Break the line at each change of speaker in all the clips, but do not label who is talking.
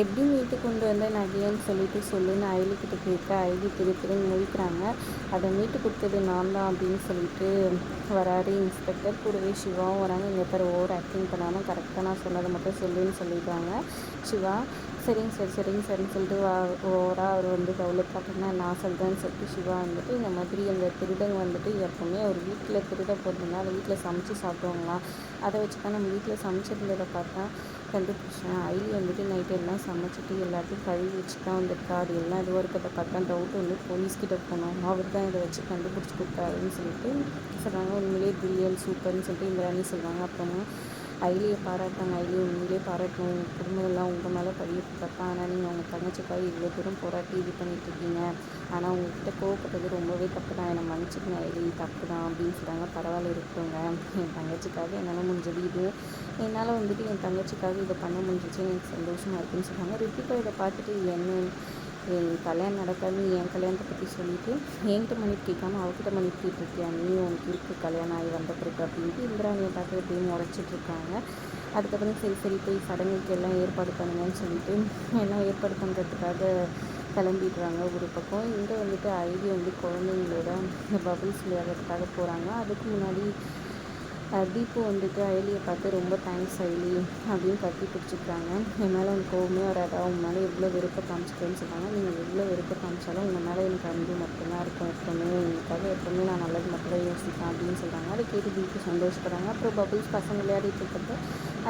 எப்படி மீட்டு கொண்டு வந்த நகையன்னு சொல்லிட்டு சொல்லுன்னு அயலிக்கிட்ட கேட்க அயலி திரு திரு முழிக்கிறாங்க. அதை மீட்டு கொடுத்தது நான் தான் அப்படின்னு சொல்லிட்டு வராரு இன்ஸ்பெக்டர். கூடவே சிவாவும் வராங்க. இங்கே பேர் ஓவர் ஆக்டிங் பண்ணாமல் கரெக்டாக நான் சொன்னதை மட்டும் சொல்லுன்னு சொல்லிடுவாங்க. சிவா சரிங்க சார் சரிங்க சரின்னு சொல்லிட்டு ஓவராக அவர் வந்து கவுல காட்டுனா நான் சொல்கிறேன்னு சொல்லிட்டு சிவா வந்துட்டு இந்த மாதிரி அந்த திருடங்க வந்துட்டு எப்போவுமே அவர் வீட்டில் திருட போகிறதுனா அதை வீட்டில் சமைச்சு சாப்பிடுவாங்களாம் அதை வச்சு தான் நம்ம வீட்டில் சமைச்சிருந்ததை பார்த்தா கண்டுபிடிச்சேன். ஐலி வந்துட்டு நைட்டு எல்லாம் சமைச்சிட்டு எல்லாத்தையும் கழுவி வச்சு தான் வந்திருக்கா. அது எல்லாம் இதுவாக இருக்கிறத பார்த்தா டவுட் வந்து போலீஸ்கிட்ட போனோம். அவர் தான் இதை வச்சு கண்டுபிடிச்சி கொடுத்தாருன்னு சொல்லிட்டு சொல்கிறாங்க உண்மையிலேயே பிரில்லியன் சூப்பர்னு சொல்லிட்டு இந்திராணி சொல்கிறாங்க அப்புறமா ஐலியை பாராட்டாங்க ஐலி உண்மையிலே பாராட்டணும். குடும்பம் எல்லாம் உங்கள் மேலே பழிய தப்பா. ஆனால் நீங்கள் உங்கள் தங்கச்சிக்காக இவ்வளோ தூரம் போராட்டி இது பண்ணிட்டுருக்கீங்க. ஆனால் உங்ககிட்ட கோவப்பட்டது ரொம்பவே தப்பு தான். என்னை மன்னிச்சுக்கங்க ஐலி தப்பு தான் அப்படின்னு சொல்கிறாங்க பரவாயில்ல இருக்குங்க என் தங்கச்சிக்காக என்னால் முடிஞ்சது இது. என்னால் வந்துட்டு என் தங்கச்சிக்காக இதை பண்ண முடிஞ்சிச்சு. எனக்கு சந்தோஷமாக இருக்குன்னு சொல்கிறாங்க ரித்திகா இதை பார்த்துட்டு என்ன என் கல்யாணம் நடக்காது என் கல்யாணத்தை பற்றி சொல்லிவிட்டு என்கிட்ட மன்னிப்பு கேட்காம அவகிட்ட மன்னிப்பு கேட்டிருக்கியா? நீ உனக்கு இருக்கு கல்யாணம் ஆகி வந்த பிறகு அப்படின்ட்டு இந்திராணியை பார்த்து எப்படியும் உடச்சிட்ருக்காங்க அதுக்கப்புறம் சரி சரி போய் சடங்குக்கு எல்லாம் ஏற்பாடு பண்ணுங்கன்னு சொல்லிட்டு எல்லாம் ஏற்பாடு பண்ணுறதுக்காக கிளம்பிடுறாங்க ஒரு பக்கம். இங்கே வந்துட்டு ஐடி வந்து குழந்தைங்களோட இந்த பபுள்ஸ் விளையாடுறதுக்காக போகிறாங்க அதுக்கு முன்னாடி தீபு வந்துட்டு அயலியை பார்த்து ரொம்ப தேங்க்ஸ் அயலி அப்படின்னு கட்டி பிடிச்சிக்கிறாங்க. என் மேலே உனக்கு கோவமே வராதா. உன் மேலே எவ்வளோ விருப்பம் காமிச்சிட்டேன்னு சொல்கிறாங்க நீங்கள் எவ்வளோ விருப்பம் காமிச்சாலும் உங்கள் மேலே எனக்கு அன்பு மட்டும்தான் இருக்கும் எப்போவுமே. எனக்காக எப்போவுமே நான் நல்லது மட்டும் தான் யோசிப்பேன் அப்படின்னு சொல்கிறாங்க அதை கேட்டு தீபு சந்தோஷப்படுறாங்க. அப்புறம் பபுள்ஸ் பசங்க விளையாடிட்டு இருக்கிறப்ப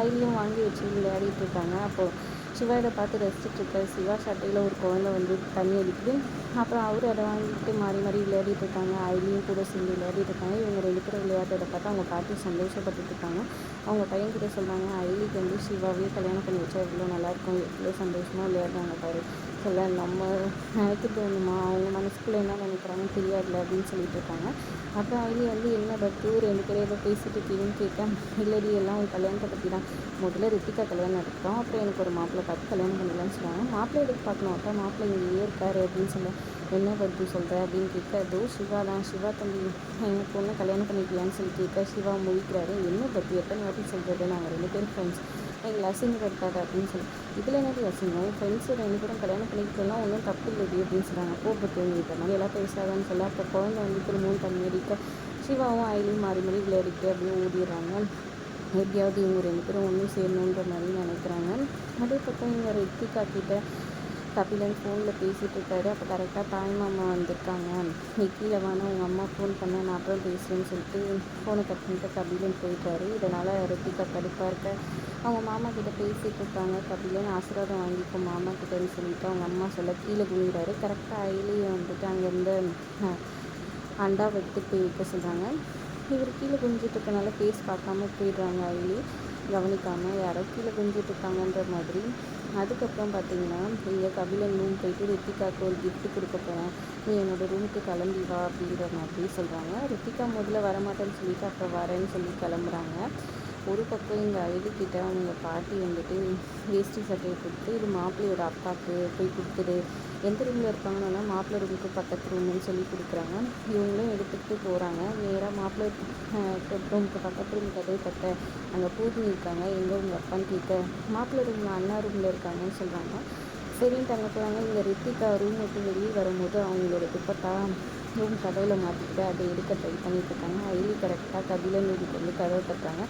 ஐலியும் வாங்கி வச்சு விளையாடிட்டு இருக்காங்க. அப்போது சிவா இதை பார்த்து ரசிச்சிட்ருக்க சிவா சட்டையில் ஒரு குழந்தை வந்து தண்ணி அடிக்குது. அப்புறம் அவர் அதை வாங்கிட்டு மாறி மாறி விளையாடிட்டு இருக்காங்க. ஐலியும் கூட சேர்ந்து விளையாடிட்டு இருக்காங்க. இவங்க ரெண்டு பேரும் விளையாடுறத பார்த்து அவங்க பாட்டி சந்தோஷப்பட்டுட்டு இருக்காங்க. அவங்க பையன் கிட்ட சொல்கிறாங்க ஐலிக்கு வந்து சிவாவே கல்யாணம் பண்ணி வச்சா எவ்வளோ நல்லாயிருக்கும் எவ்வளோ சந்தோஷமாக விளையாடுறாங்க பாரு. சொல்ல நம்ம நினைக்கிறது ஒன்றுமா அவங்க மனசுக்குள்ளே என்ன நினைக்கிறாங்கன்னு தெரியாதுல அப்படின்னு சொல்லிட்டு இருக்காங்க. அப்புறம் ஐலி வந்து என்ன பத்து? ரெண்டு பேரும் ஏதோ பேசிட்டு இருக்கீங்கன்னு கேட்டேன் இல்லடி எல்லாம் உங்கள் கல்யாணத்தை பற்றி தான் முதல்ல ரித்திகா கல்யாணம் நடத்தோம் அப்புறம் எனக்கு ஒரு மாப்பிள்ளை பார்த்து கல்யாணம் பண்ணிக்கலாம்னு சொல்லுவாங்க மாப்பிள்ளை எதுக்கு பார்க்கணும். அப்போ மாப்பிள்ளை இங்கேயே இருக்காரு அப்படின்னு சொல்ல. என்ன பற்றி சொல்கிற அப்படின்னு கேட்க அதோ சிவா தான். சிவா தம்பி எங்கள் பொண்ணை கல்யாணம் பண்ணிக்கலான்னு சொல்லி கேட்க சிவா முடிக்கிறாரு என்ன பற்றி எத்தனை வாட்டி சொல்கிறது நாங்கள் ரெண்டு பேரும் ஃப்ரெண்ட்ஸ் எங்களை அசிங்கப்படுத்தாது அப்படின்னு சொல்லி. இதில் என்ன அசிங்கம்? ஃப்ரெண்ட்ஸு ரெண்டு பேரும் கல்யாணம் பண்ணிக்கலாம் ஒன்றும் தப்பு இல்லை அப்படின்னு சொல்கிறாங்க கோபத்து இந்த மாதிரி எல்லாம் பேசாதான்னு சொல்ல. அப்போ குழந்தை வந்து திரும்பவும் தண்ணி அடிக்க சிவாவும் ஐலியும் மாறி மாறி விளையாடிட்டு அப்படின்னு ஓடிடுறாங்க. எப்படியாவது இவங்க ரெண்டு பேரும் ஒன்றும் சேரணுன்ற மாதிரி நினைக்கிறாங்க. அதே பக்கம் இங்கே ரித்திகா கிட்ட கபிலன் ஃபோனில் பேசிகிட்டு இருக்காரு. அப்போ கரெக்டாக தாய் மாமா வந்திருக்காங்க. நீ கீழே வேணா உங்கள் அம்மா ஃபோன் பண்ண நான் அப்புறம் பேசுகிறேன்னு சொல்லிட்டு ஃபோனை கட் பண்ணிட்டு கபிலன் போயிட்டாரு. இதனால் ரித்திகா கடுப்பாக இருக்க. அவங்க மாமா கிட்ட பேசிகிட்டு இருக்காங்க. கபிலன் ஆசீர்வாதம் வாங்கிக்கோ மாமா கிட்டேன்னு சொல்லிட்டு அவங்க அம்மா சொல்ல கீழே குனிகிறாரு கரெக்டாக அயிலேயே வந்துட்டு அங்கேருந்து அண்டா எடுத்து போய் வைக்க சொல்கிறாங்க இவர் கீழே குஞ்சிட்டு இருக்கனால ஃபேஸ் பார்க்காம போயிடுறாங்க அவங்களே. கவனிக்காமல் யாரோ கீழே குஞ்சிட்டு இருக்காங்கன்ற மாதிரி. அதுக்கப்புறம் பார்த்தீங்கன்னா இங்கே கபிலன் ரூம் போயிட்டு ரித்திகாவுக்கு ஒரு கிஃப்ட் கொடுக்க போகிறேன் நீ என்னோடய ரூமுக்கு கிளம்பி வா அப்படின்ற மாதிரி சொல்கிறாங்க ரித்திகா முதல்ல வரமாட்டேன்னு சொல்லிட்டு அப்புறம் வரேன்னு சொல்லி கிளம்புறாங்க. ஒரு பக்கம் இங்கே அழுதுகிட்ட அவங்க பாட்டி வந்துட்டு வேஷ்டி சட்டையை கொடுத்து இது மாப்பிள்ளையோட அப்பாவுக்கு போய் கொடுத்துடு எந்த ரூமில் இருப்பாங்கன்னா மாப்பிள்ளை ரூமுக்கு பக்கத்து ரூம்னு சொல்லி கொடுக்குறாங்க. இவங்களும் எடுத்துகிட்டு போகிறாங்க நேராக மாப்பிள்ளை ரூமுக்கு பக்கத்து ரூம் கதவு கட்ட அங்கே பூஜை இருக்காங்க. எங்கே உங்கள் அப்பான்னு கேட்க மாப்பிள்ளை ரூமில் அண்ணா ரூமில் இருக்காங்கன்னு சொல்கிறாங்க சரின்ட்டு அங்கே போகிறாங்க இங்கே ரித்திகா ரூம் விட்டு வெளியே வரும்போது அவங்களோட துப்பட்டா ரூம் கதவில் மாற்றிக்கிட்டு அதை எடுக்க ட்ரை பண்ணிட்டு இருக்காங்க. ஐலி கரெக்டாக கபிலன் ரூமுக்கு வந்து கதவை தட்டுறாங்க.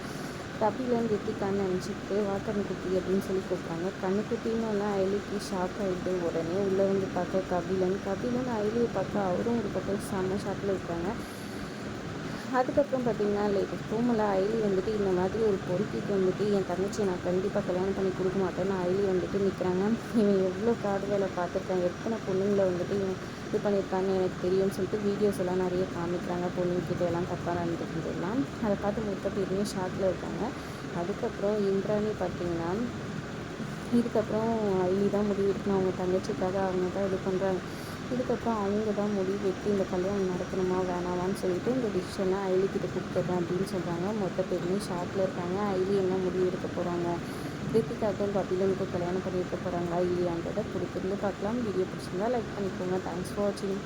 கபிலன் ரித்திகான்னு நினச்சிக்கிட்டு வா கண்ணுக்குட்டி அப்படின்னு சொல்லி கூப்பிட்றாங்க கண்ணுக்குட்டின்னு அயலிக்கு ஷாக் ஆகிட்டு உடனே உள்ளே வந்து பார்க்க கபிலன். கபிலன் அயலியை பார்க்க அவரும் ஒரு பக்கம் செம்ம ஷாக்கில் இருக்காங்க. அதுக்கப்புறம் பார்த்தீங்கன்னா இப்போ பூமலா ஐலி வந்துட்டு இந்த மாதிரி ஒரு பொறுக்கிக்கு வந்துட்டு என் தங்கச்சியை நான் கண்டிப்பாக கல்யாணம் பண்ணி கொடுக்க மாட்டேன்னு ஐலி வந்துட்டு நிற்கிறாங்க இவன் எவ்வளோ காடு வேலை பார்த்துருக்கேன் எத்தனை பொண்ணுங்களை வந்துட்டு இவன் இது பண்ணியிருக்கான்னு எனக்கு தெரியும்னு சொல்லிட்டு வீடியோஸ் எல்லாம் நிறைய காமிக்கிறாங்க பொண்ணுங்கிட்ட எல்லாம் தப்பாக நடந்துக்கிறதெல்லாம் அதை பார்த்து மொத்த பேருமே ஷாக்கில் இருக்காங்க. அதுக்கப்புறம் இந்திராணி பார்த்தீங்கன்னா இதுக்கப்புறம் ஐலி தான் முடிவு எடுக்கணும். அவங்க தங்கச்சிக்காக அவங்க தான் இது பண்ணுறாங்க இதுக்கப்புறம் அவங்க தான் முடிவு எடுத்து இந்த கல்யாணம் நடக்கணுமா வேணாமான்னு சொல்லிட்டு இந்த டிசிஷனை ஐலிக்கிட்ட கொடுத்துட்றேன் அப்படின்னு சொல்கிறாங்க மொத்த பேருமே ஷார்ட்டில் இருக்காங்க. ஐலி என்ன முடிவு எடுக்க போகிறாங்க ரித்திகாக்கும் கபிலனுக்கும் கல்யாணம் பண்ணி வைக்க போகிறாங்களா இல்லையான்றதை கொடுத்துருந்து பார்க்கலாம். வீடியோ பிடிச்சிருந்தா லைக் பண்ணிக்கோங்க. தேங்க்ஸ் ஃபார் வாட்சிங்